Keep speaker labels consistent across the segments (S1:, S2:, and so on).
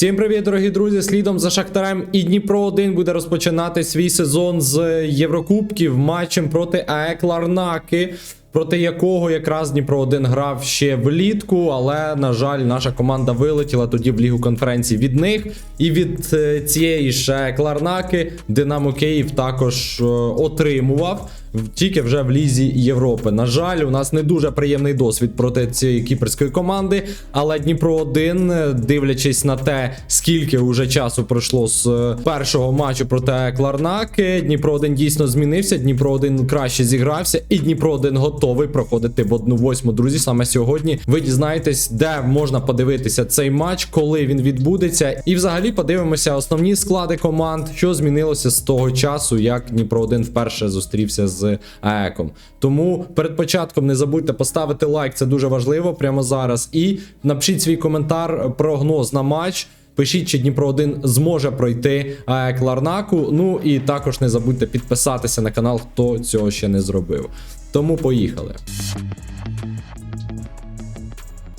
S1: Всім привіт, дорогі друзі! Слідом за Шахтарем і Дніпро 1 буде розпочинати свій сезон з Єврокубків матчем проти АЕК Ларнаки, проти якого якраз Дніпро 1 грав ще влітку. Але, на жаль, наша команда вилетіла тоді в Лігу конференцій від них. І від е, цієї ж АЕК Ларнаки Динамо Київ також е, отримував. Тільки вже в Лізі Європи. На жаль, у нас не дуже приємний досвід проти цієї кіпрської команди. Але Дніпро 1, е, дивлячись на те, скільки вже часу пройшло з е, першого матчу проти АЕК Ларнаки, Дніпро 1 дійсно змінився. Дніпро 1 краще зігрався, і Дніпро 1 готовий проходити в 1-8. Друзі, саме сьогодні ви дізнаєтесь, де можна подивитися цей матч, коли він відбудеться. І взагалі подивимося основні склади команд, що змінилося з того часу, як Дніпро 1 вперше зустрівся з АЕКом. Тому перед початком не забудьте поставити лайк, це дуже важливо прямо зараз. І напишіть свій коментар, прогноз на матч. Пишіть, чи Дніпро 1 зможе пройти АЕК Ларнаку. Ну і також не забудьте підписатися на канал, хто цього ще не зробив. Тому поїхали.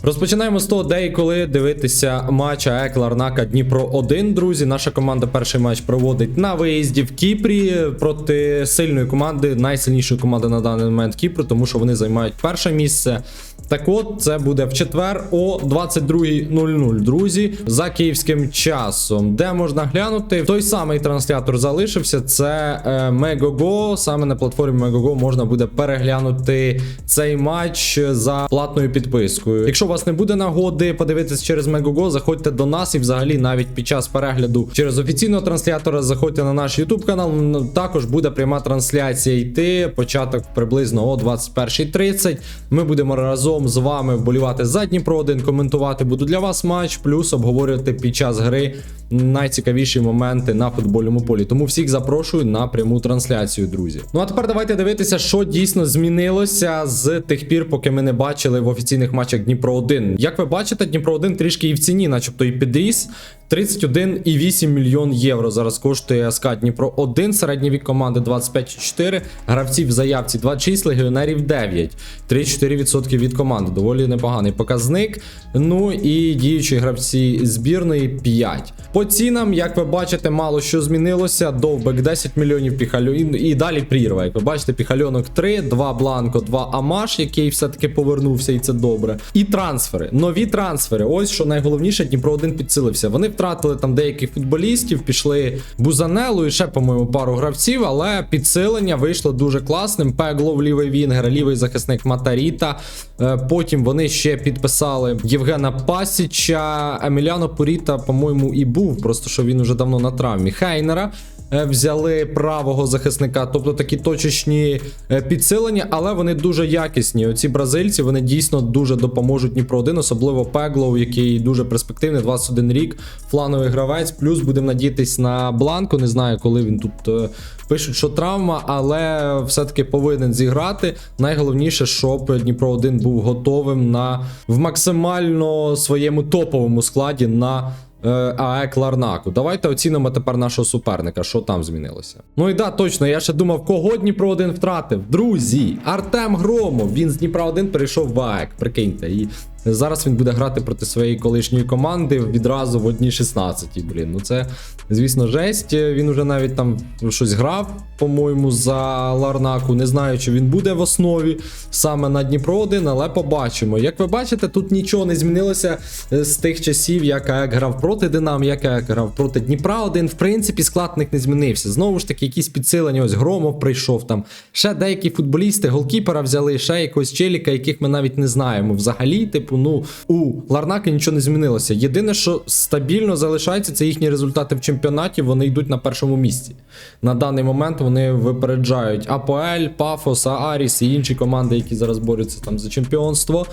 S1: Розпочинаємо з того, де і коли дивитися матч АЕК Ларнака Дніпро 1. Друзі, наша команда перший матч проводить на виїзді в Кіпрі проти сильної команди, найсильнішої команди на даний момент Кіпру, тому що вони займають перше місце. Так от, це буде в четвер о 22.00, друзі, за київським часом. Де можна глянути? Той самий транслятор залишився. Це е, Megogo. Саме на платформі Megogo можна буде переглянути цей матч за платною підпискою. Якщо у вас не буде нагоди подивитись через Megogo, заходьте до нас і взагалі навіть під час перегляду через офіційного транслятора заходьте на наш YouTube канал. Також буде пряма трансляція йти. Початок приблизно о 21.30. Ми будемо разом з вами вболівати за Дніпро 1, коментувати буду для вас матч, плюс обговорювати під час гри найцікавіші моменти на футбольному полі. Тому всіх запрошую на пряму трансляцію, друзі. Ну а тепер давайте дивитися, що дійсно змінилося з тих пір, поки ми не бачили в офіційних матчах Дніпро 1. Як ви бачите, Дніпро 1 трішки і в ціні, начебто і підріс. 31,8 мільйон євро зараз коштує СК Дніпро 1, середній вік команди 25,4, гравців в заявці 26, легіонерів 9, 3-4% від команди. Доволі непоганий показник. Ну і діючі гравці збірної 5. По цінам, як ви бачите, мало що змінилося. Довбек 10 мільйонів піхальон і, далі прірва. Як ви бачите, піхальонок 3, 2 Бланко, 2 Амаш, який все-таки повернувся, і це добре. І трансфери. Нові трансфери. Ось що найголовніше, Дніпро 1 підсилився. Вони втратили там деяких футболістів, пішли Бузанелу і ще, по-моєму, пару гравців, але підсилення вийшло дуже класним. Пеглов, лівий вінгер, лівий захисник Матаріта. Е, Потім вони ще підписали Євгена Пасіча, Еміляно Поріта, по-моєму, і був, просто що він уже давно на травмі. Хейнера. Е, Взяли правого захисника, тобто такі точечні е, підсилення, але вони дуже якісні. Оці бразильці вони дійсно дуже допоможуть Дніпро 1, особливо Пеглоу, який дуже перспективний, 21 рік, флановий гравець. Плюс будемо надіятись на Бланку. Не знаю, коли він тут е, пишуть, що травма, але все-таки повинен зіграти. Найголовніше, щоб Дніпро 1 був готовим на в максимально своєму топовому складі на. Е, АЕК Ларнаку. Давайте оцінимо тепер нашого суперника, що там змінилося. Ну і да, точно, я ще думав, кого Дніпро 1 втратив. Друзі, Артем Громов. Він з Дніпра 1 перейшов в АЕК. Прикиньте. І зараз він буде грати проти своєї колишньої команди відразу в одній 16. Блін, ну це, звісно, жесть. Він уже навіть там щось грав, по-моєму, за Ларнаку. Не знаю, чи він буде в основі саме на Дніпро 1, але побачимо. Як ви бачите, тут нічого не змінилося е, з тих часів, як АЕК грав проти Динамо, як АЕК грав проти Дніпра 1. В принципі, склад в них не змінився. Знову ж таки, якісь підсилення, ось Громов прийшов там. Ще деякі футболісти, голкіпера взяли, ще якогось челіка, яких ми навіть не знаємо. Взагалі, типу, ну у Ларнаки нічого не змінилося. Єдине, що стабільно залишається, це їхні результати в чемпіонаті. Вони йдуть на першому місці. На даний момент вони випереджають АПЛ, Пафос, Аріс і інші команди, які зараз борються там за чемпіонство.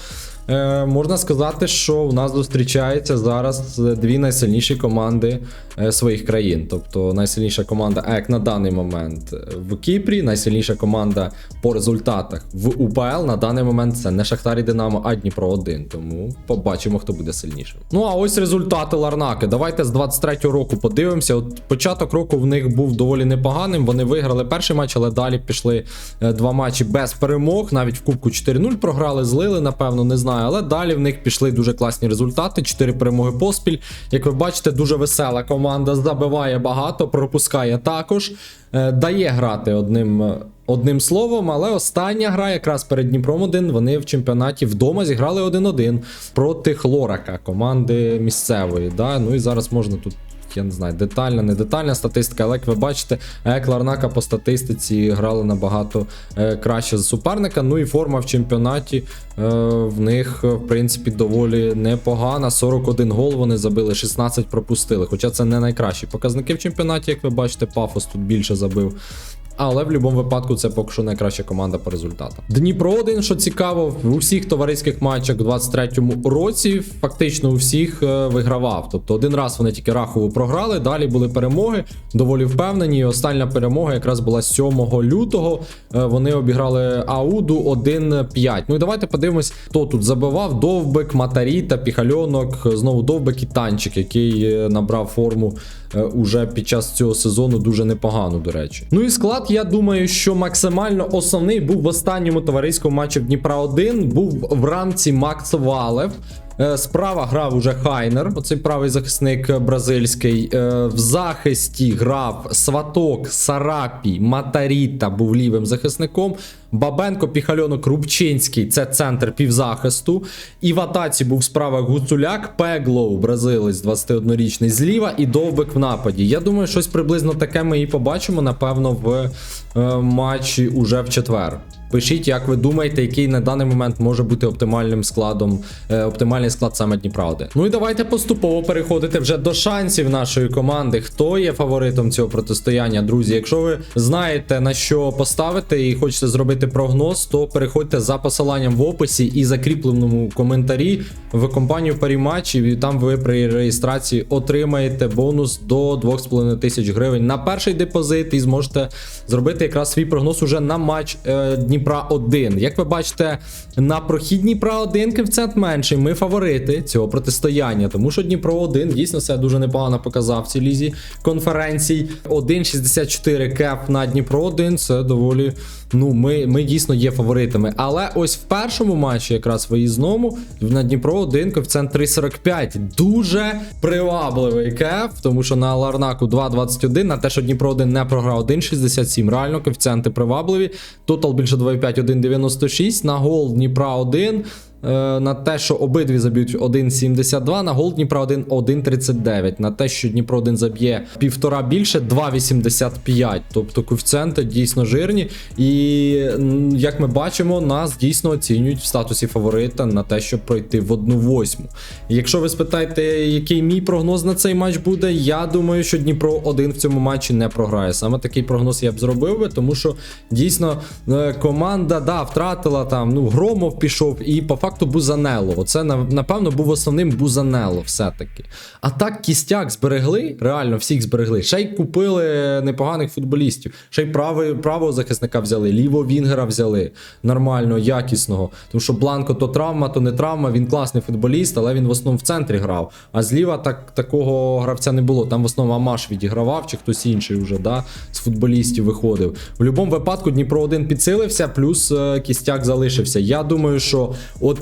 S1: Е, можна сказати, що у нас зустрічаються зараз дві найсильніші команди е, своїх країн. Тобто найсильніша команда ЕК на даний момент в Кіпрі, найсильніша команда по результатах в УПЛ на даний момент це не Шахтар і Динамо, а Дніпро 1. Тому побачимо, хто буде сильнішим. Ну а ось результати Ларнаки. Давайте з 23-го року подивимося. От початок року в них був доволі непоганим. Вони виграли перший матч, але далі пішли е, два матчі без перемог. Навіть в Кубку 4-0 програли, злили, напевно, не знаю. Знаю, але далі в них пішли дуже класні результати. 4 перемоги поспіль. Як ви бачите, дуже весела команда забиває багато, пропускає також. Е, Дає грати одним, е, одним словом, але остання гра, якраз перед Дніпром 1, вони в чемпіонаті вдома зіграли 1-1 проти Хлорака, команди місцевої. Да? Ну і зараз можна тут. Я не знаю, детальна, не детальна статистика, але як ви бачите, Ек Ларнака по статистиці грали набагато е, краще за суперника. Ну і форма в чемпіонаті е, в них, е, в принципі, доволі непогана. 41 гол вони забили, 16 пропустили. Хоча це не найкращі показники в чемпіонаті, як ви бачите, Пафос тут більше забив. Але в будь-якому випадку це поки що найкраща команда по результатам. Дніпро 1, що цікаво, в усіх товариських матчах у 23-му році фактично у всіх е, вигравав. Тобто один раз вони тільки рахово програли, далі були перемоги, доволі впевнені. Остання перемога якраз була 7 лютого. Е, Вони обіграли Ауду 1-5. Ну і давайте подивимось, хто тут забивав. Довбик, Матаріта, Піхальонок, знову Довбик і Танчик, який е, набрав форму уже під час цього сезону дуже непогано, до речі. Ну і склад, я думаю, що максимально основний був в останньому товариському матчі Дніпра 1 був в рамці Макс Валев. Е, Справа грав уже Хайнер, оцей правий захисник бразильський. Е, В захисті грав Сваток, Сарапі, Матаріта був лівим захисником. Бабенко, Піхальонок, Рубчинський це центр півзахисту. І в атаці був справа Гуцуляк, Пеглоу, бразилець 21-річний зліва, і Довбик в нападі. Я думаю, щось приблизно таке ми і побачимо, напевно, в е, матчі уже в четвер. Пишіть, як ви думаєте, який на даний момент може бути оптимальним складом, е, оптимальний склад саме Дніпра 1. Ну і давайте поступово переходити вже до шансів нашої команди. Хто є фаворитом цього протистояння, друзі? Якщо ви знаєте на що поставити і хочете зробити прогноз, то переходьте за посиланням в описі і закріпленому коментарі в компанію Паріматчів, і там ви при реєстрації отримаєте бонус до 2,5 тисяч гривень на перший депозит і зможете зробити якраз свій прогноз уже на матч е, Дніпра 1. Як ви бачите, на прохід Дніпра 1 коефіцієнт менший. Ми фаворити цього протистояння, тому що Дніпро 1 дійсно себе дуже непогано показав в цій лізі конференцій. 1,64 кеп на Дніпро 1 це доволі. Ну, ми, ми дійсно є фаворитами. Але ось в першому матчі, якраз виїзному, на Дніпро 1 коефіцієнт 3,45. Дуже привабливий кеф, тому що на Ларнаку 2,21, на те, що Дніпро 1 не програв 1,67. Реально коефіцієнти привабливі. Тотал більше 2,5, 1,96. На гол Дніпра 1. Е, На те, що обидві заб'ють 1,72, на гол Дніпра 1 1,39. На те, що Дніпро 1 заб'є півтора більше 2,85. Тобто коефіцієнти дійсно жирні. І як ми бачимо, нас дійсно оцінюють в статусі фаворита на те, щоб пройти в 1-8. Якщо ви спитаєте, який мій прогноз на цей матч буде, я думаю, що Дніпро 1 в цьому матчі не програє. Саме такий прогноз я б зробив би, тому що дійсно е, команда да, втратила там, ну, Громов пішов, і по факту Бузанело. Оце напевно був основним Бузанело все-таки. А так кістяк зберегли, реально всіх зберегли. Ще й купили непоганих футболістів. Ще й правий, правого захисника взяли, лівого Вінгера взяли нормально, якісного. Тому що Бланко то травма, то не травма. Він класний футболіст, але він в основному в центрі грав. А зліва так, такого гравця не було. Там в основному Амаш відігравав, чи хтось інший вже да, з футболістів виходив. В будь-якому випадку Дніпро 1 підсилився, плюс е, кістяк залишився. Я думаю, що от.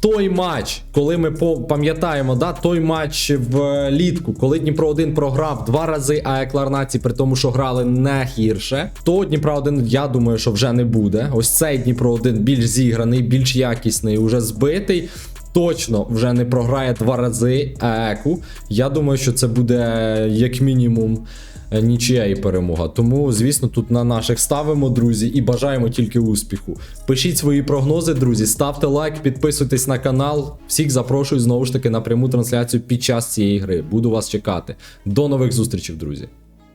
S1: Той матч, коли ми пам'ятаємо, да, той матч в е, коли Дніпро 1 програв два рази, а Екларнаці, при тому, що грали не гірше, то Дніпро 1, я думаю, що вже не буде. Ось цей Дніпро 1 більш зіграний, більш якісний, уже збитий. Точно вже не програє два рази ЕКУ. Я думаю, що це буде як мінімум е, нічия і перемога. Тому, звісно, тут на наших ставимо, друзі, і бажаємо тільки успіху. Пишіть свої прогнози, друзі, ставте лайк, підписуйтесь на канал. Всіх запрошую знову ж таки на пряму трансляцію під час цієї гри. Буду вас чекати. До нових зустрічей, друзі.